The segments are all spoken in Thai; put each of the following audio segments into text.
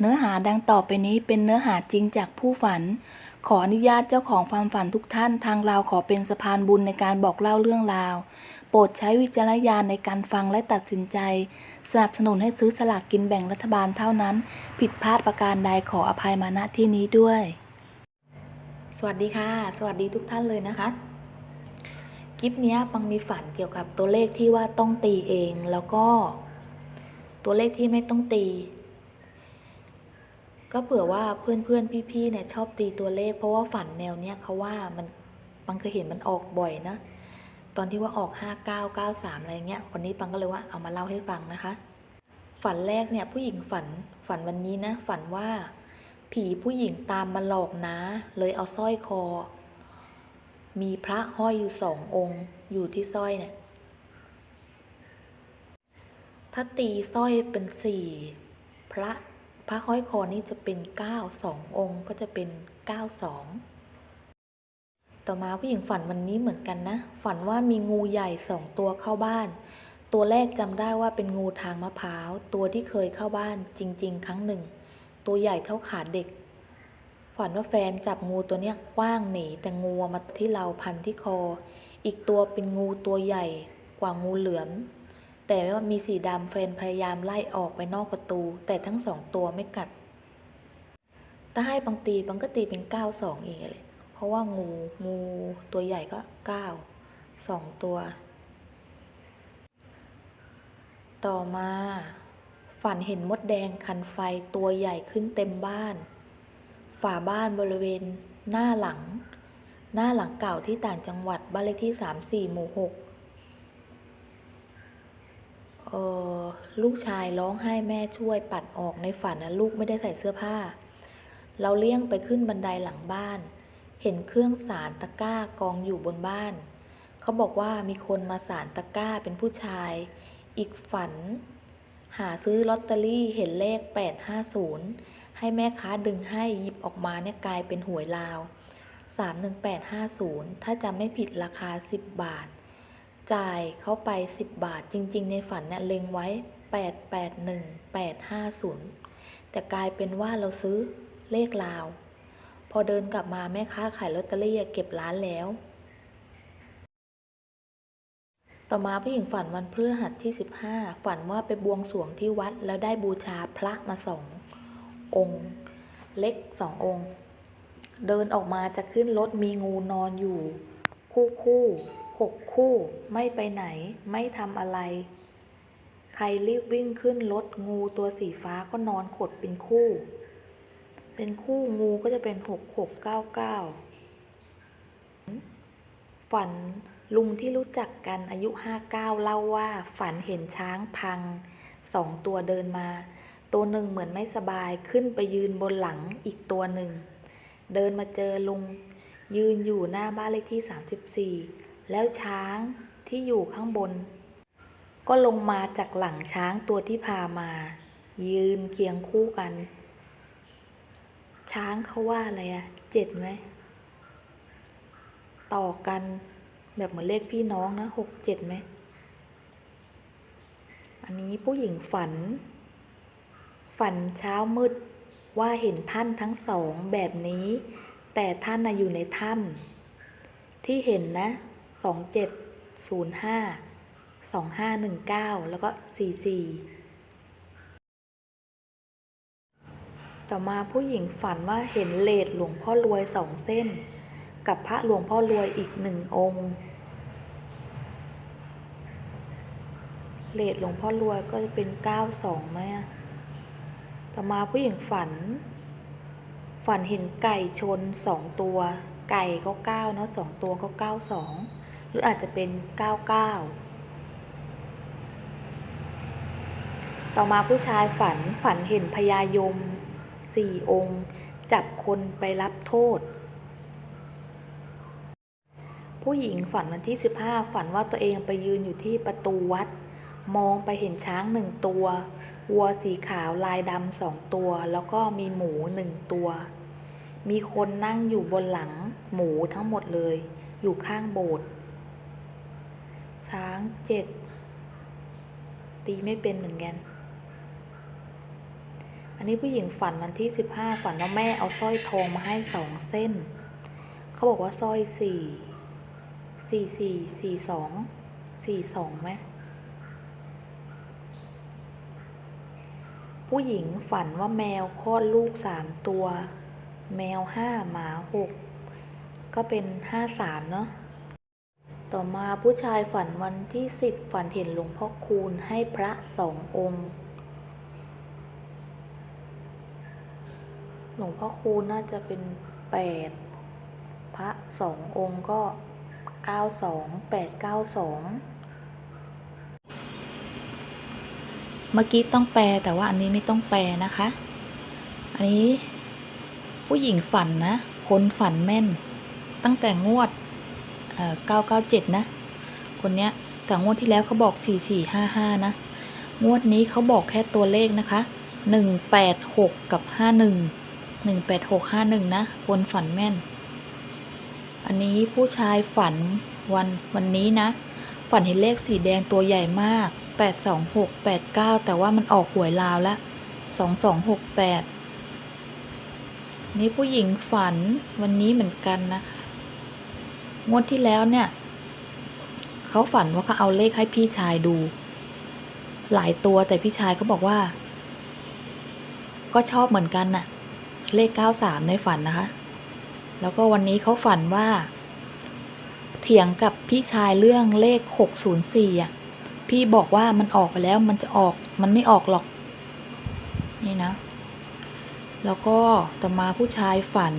เนื้อหาดังต่อไปนี้เป็นเนื้อหาจริงจากผู้ฝัน ขออนุญาตเจ้าของความฝันทุกท่านทางเราขอเป็นสะพานบุญในการบอกเล่าเรื่องราว โปรดใช้วิจารณญาณในการฟังและตัดสินใจ สนับสนุนให้ซื้อสลากกินแบ่งรัฐบาลเท่านั้น ผิดพลาดประการใดขออภัยมาณที่นี้ด้วย สวัสดีค่ะ สวัสดีทุกท่านเลยนะคะคลิปเนี้ยปังมีฝันเกี่ยวกับตัวเลขที่ว่าต้องตีเองแล้วก็ ตัวเลขที่ไม่ต้องตี ก็เผื่อว่าเพื่อนเพื่อนพี่พี่ๆเนี่ยชอบตีตัวเลข เพราะว่าฝันแนวเนี้ยเขาว่ามันปังเคยเห็นมันออกบ่อยนะ ตอนที่ว่าออกห้าเก้าเก้าสามอะไรเงี้ยวันนี้ปังก็เลยว่าเอามาเล่าให้ฟังนะคะ ฝันแรกเนี่ยผู้หญิงฝันฝันวันนี้นะ ฝันว่าผีผู้หญิงตามมาหลอกนะ เลยเอาสร้อยคอ มีพระห้อยอยู่สององค์ อยู่ที่สร้อยเนี่ยถ้าตีสร้อยเป็นสี่พระ พระห้อยคอนี่จะเป็นเก้าสององค์ก็จะเป็นเก้าสองต่อมาผู้หญิงฝันวันนี้เหมือนกันนะ ฝันว่ามีงูใหญ่สองตัวเข้าบ้าน ตัวแรกจำได้ว่าเป็นงูทางมะพร้าว ตัวที่เคยเข้าบ้านจริง ๆ ครั้งหนึ่ง ตัวใหญ่เท่าขาเด็ก ฝันว่าแฟนจับงูตัวเนี้ยคว้างหนีแต่งูมาที่เราพันที่คอ อีกตัวเป็นงูตัวใหญ่กว่างูเหลือม แต่ว่ามีสีดำแฟนพยายามไล่ออกไปนอกประตู แต่ทั้งสองตัวไม่กัด ถ้าให้บางตีบางก็ตีเป็นเก้าสองเองเลย เพราะว่างูงูตัวใหญ่ก็เก้าสองตัว ต่อมา ฝันเห็นมดแดงคันไฟตัวใหญ่ขึ้นเต็มบ้าน ฝาบ้านบริเวณหน้าหลัง หน้าหลังเก่าที่ต่างจังหวัดบ้านเลขที่สามสี่หมู่หก ลูกชายร้องไห้แม่ช่วยปัดออกในฝันนะลูกไม่ได้ใส่เสื้อผ้า เราเลี่ยงไปขึ้นบันไดหลังบ้าน เห็นเครื่องสารตะกร้ากองอยู่บนบ้าน เขาบอกว่ามีคนมาสารตะกร้าเป็นผู้ชาย อีกฝัน หาซื้อลอตเตอรี่เห็นเลข 850 ให้แม่ค้าดึงให้หยิบออกมาเนี่ยกลายเป็นหวยลาว 31850 ถ้าจำไม่ผิดราคา 10 บาท จ่ายเข้าไป 10 บาทจริง ๆ ในฝันเนี่ยเล็งไว้ 881 850 แต่กลายเป็นว่าเราซื้อเลขลาว พอเดินกลับมาแม่ค้าขายลอตเตอรี่เก็บร้านแล้ว ต่อมาผู้หญิงฝันวันพฤหัสที่ 15 ฝันว่าไปบวงสรวงที่วัดแล้วได้บูชาพระมาสององค์ เล็กสององค์ เดินออกมาจะขึ้นรถมีงูนอนอยู่ คู่คู่ หกคู่ไม่ไปไหนไม่ทำอะไร ใครรีบวิ่งขึ้นรถงูตัวสีฟ้าก็นอนขดเป็นคู่ เป็นคู่งูก็จะเป็นหกหกเก้าเก้าฝันลุงที่รู้จักกันอายุห้าเก้าเล่าว่า ฝันเห็นช้างพังสองตัวเดินมา ตัวหนึ่งเหมือนไม่สบายขึ้นไปยืนบนหลังอีกตัวหนึ่ง เดินมาเจอลุง ยืนอยู่หน้าบ้านเลขที่34 แล้วช้างที่อยู่ข้างบน ก็ลงมาจากหลังช้างตัวที่พามา ยืนเคียงคู่กัน ช้างเขาว่าอะไรอะเจ็ดไหม ต่อกันแบบเหมือนเลขพี่น้องนะหกเจ็ดไหม อันนี้ผู้หญิงฝัน ฝันเช้ามืดว่าเห็นท่านทั้งสองแบบนี้ แต่ท่านน่ะอยู่ในถ้ำที่เห็นนะ สองเจ็ดศูนย์ห้าสองห้าหนึ่งเก้าแล้วก็สี่สี่ต่อมาผู้หญิงฝันว่าเห็นเลดหลวงพ่อรวยสองเส้น กับพระหลวงพ่อรวยอีกหนึ่งองค์ เลดหลวงพ่อรวยก็จะเป็นเก้าสองไหมต่อมาผู้หญิงฝัน ฝันเห็นไก่ชนสองตัว ไก่ก็เก้าเนาะสองตัวก็เก้าสอง หรืออาจจะเป็นเก้าเก้าต่อมาผู้ชายฝันฝันเห็นพญายมสี่องค์ จับคนไปรับโทษ ผู้หญิงฝันวันที่ 15 ฝันว่าตัวเองไปยืนอยู่ที่ประตูวัด มองไปเห็นช้างหนึ่งตัว วัวสีขาวลายดำสองตัว แล้วก็มีหมูหนึ่งตัว มีคนนั่งอยู่บนหลังหมูทั้งหมดเลยอยู่ข้างโบสถ์างเจ็ดตีไม่เป็นเหมือนกัน อันนี้ผู้หญิงฝันวันที่สิบห้าฝันว่าแม่เอาสร้อยทองมาให้สองเส้น เขาบอกว่าสร้อยสี่สี่สี่สี่สองสี่สองไหมผู้หญิงฝันว่าแมวคลอดลูกสามตัว แมวห้าหมาหกก็เป็นห้าสามเนาะ ต่อมาผู้ชายฝันวันที่สิบฝันเห็นหลวงพ่อคูณให้พระสององค์ หลวงพ่อคูณน่าจะเป็นแปดพระสององค์ก็เก้าสองแปดเก้าสองเมื่อกี้ต้องแปลแต่ว่าอันนี้ไม่ต้องแปลนะคะ อันนี้ผู้หญิงฝันนะ คนฝันแม่น ตั้งแต่งวด เอ่อ997นะ คนเนี้ยแต่งวดที่แล้วเขาบอก4455นะ งวดนี้เขาบอกแค่ตัวเลขนะคะ186กับ51 186 51นะคนฝันแม่น อันนี้ผู้ชายฝันวันวันนี้นะ ฝันเห็นเลขสีแดงตัวใหญ่มากแปดสองหกแปดเก้าแต่ว่ามันออกหวยลาวล้วสองสองหกแปดนี่ผู้หญิงฝันวันนี้เหมือนกันนะคะ งวดที่แล้วเนี่ย เขาฝันว่าเขาเอาเลขให้พี่ชายดู หลายตัวแต่พี่ชายเขาบอกว่า ก็ชอบเหมือนกันน่ะ เลขเก้าสามในฝันนะคะ แล้วก็วันนี้เขาฝันว่า เถียงกับพี่ชายเรื่องเลขหกศูนย์สี่อะ พี่บอกว่ามันออกไปแล้วมันจะออก มันไม่ออกหรอก นี่นะ แล้วก็ต่อมาผู้ชายฝัน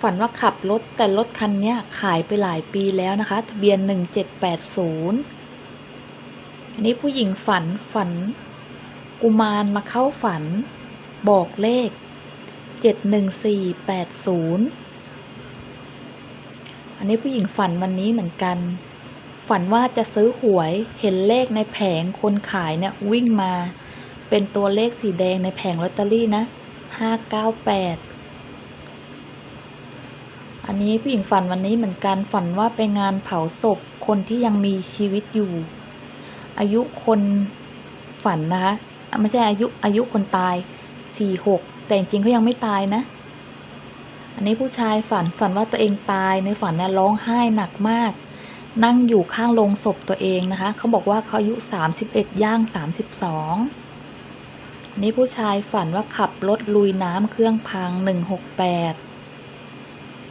ฝันว่าขับรถแต่รถคันนี้ขายไปหลายปีแล้วนะคะ ทะเบียนหนึ่งเจ็ดแปดศูนย์อันนี้ผู้หญิงฝันฝัน กุมารมาเข้าฝัน บอกเลขเจ็ดหนึ่งสี่แปดศูนย์อันนี้ผู้หญิงฝันวันนี้เหมือนกัน ฝันว่าจะซื้อหวยเห็นเลขในแผงคนขายเนี่ยวิ่งมา เป็นตัวเลขสีแดงในแผงลอตเตอรี่นะห้าเก้าแปด อันนี้ผู้หญิงฝันวันนี้เหมือนกันฝันว่าไปงานเผาศพคนที่ยังมีชีวิตอยู่ อายุคนฝันนะคะไม่ใช่อายุอายุคนตายสี่หกแต่จริงเขายังไม่ตายนะ อันนี้ผู้ชายฝันฝันว่าตัวเองตายในฝันเนี่ยร้องไห้หนักมาก นั่งอยู่ข้างโลงศพตัวเองนะคะเขาบอกว่าเขาอายุสามสิบเอ็ดย่างสามสิบสองนนี้ผู้ชายฝันว่าขับรถลุยน้ำเครื่องพังหนึ่งหกแปด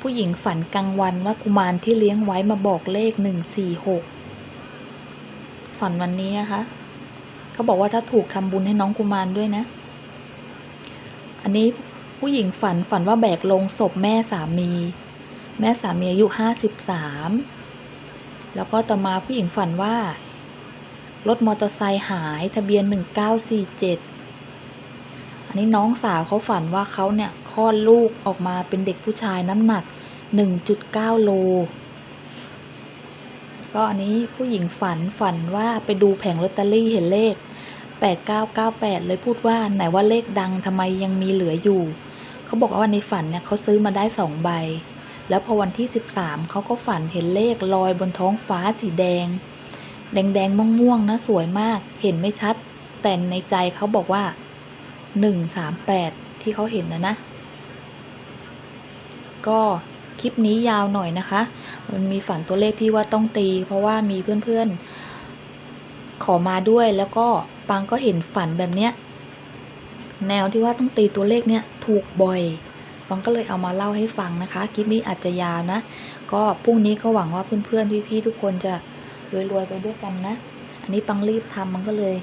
ผู้หญิงฝันกลางวันว่ากุมารที่เลี้ยงไว้มาบอกเลขหนึ่งสี่หกฝันวันนี้นะคะเขาบอกว่าถ้าถูกทำบุญให้น้องกุมารด้วยนะ อันนี้ผู้หญิงฝันฝันว่าแบกลงศพแม่สามี แม่สามีอายุห้าสิบสามแล้วก็ต่อมาผู้หญิงฝันว่ารถมอเตอร์ไซค์หายทะเบียนหนึ่งเก้าสี่เจ็ดอันนี้น้องสาวเขาฝันว่าเขาเนี่ย ลอดลูกออกมาเป็นเด็กผู้ชายน้ำหนักหนึ่งจุดเก้าโล ก็อันนี้ผู้หญิงฝันฝันว่าไปดูแผงลอตเตอรี่เห็นเลข 8998 เลยพูดว่าไหนว่าเลขดังทำไมยังมีเหลืออยู่ เขาบอกว่าในฝันเนี่ยเขาซื้อมาได้สองใบ แล้วพอวันที่ 13 เขาก็ฝันเห็นเลขลอยบนท้องฟ้าสีแดง แดงแดงม่วงๆนะสวยมากเห็นไม่ชัด แต่ในใจเขาบอกว่า 138 ที่เขาเห็นนะนะ ก็คลิปนี้ยาวหน่อยนะคะ มันมีฝันตัวเลขที่ว่าต้องตี เพราะว่ามีเพื่อนๆ ขอมาด้วยแล้วก็ปังก็เห็นฝันแบบเนี้ย แนวที่ว่าต้องตีตัวเลขเนี้ยถูกบ่อยปังก็เลยเอามาเล่าให้ฟังนะคะ คลิปนี้อาจจะยาวนะ ก็พรุ่งนี้ก็หวังว่าเพื่อนๆ พี่ๆ ทุกคนจะรวยๆ ไปด้วยกันนะ อันนี้ปังรีบทำมันก็เลย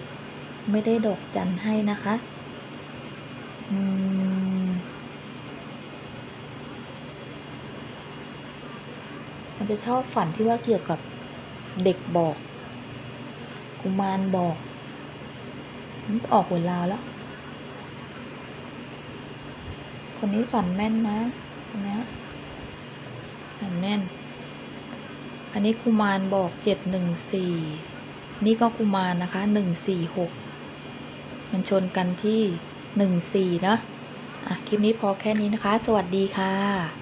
ไม่ได้ดอกจันให้นะคะ อืม มันจะชอบฝันที่ว่าเกี่ยวกับเด็กบอกกุมารบอกมันออกเวลาแล้ว คนนี้ฝันแม่นนะคนเนี้ยฝันแม่น อันนี้กุมารบอกเจ็ดหนึ่งสี่นี่ก็กุมารนะคะหนึ่งสี่หกมันชนกันที่หนึ่งสี่นะอะ คลิปนี้พอแค่นี้นะคะ สวัสดีค่ะ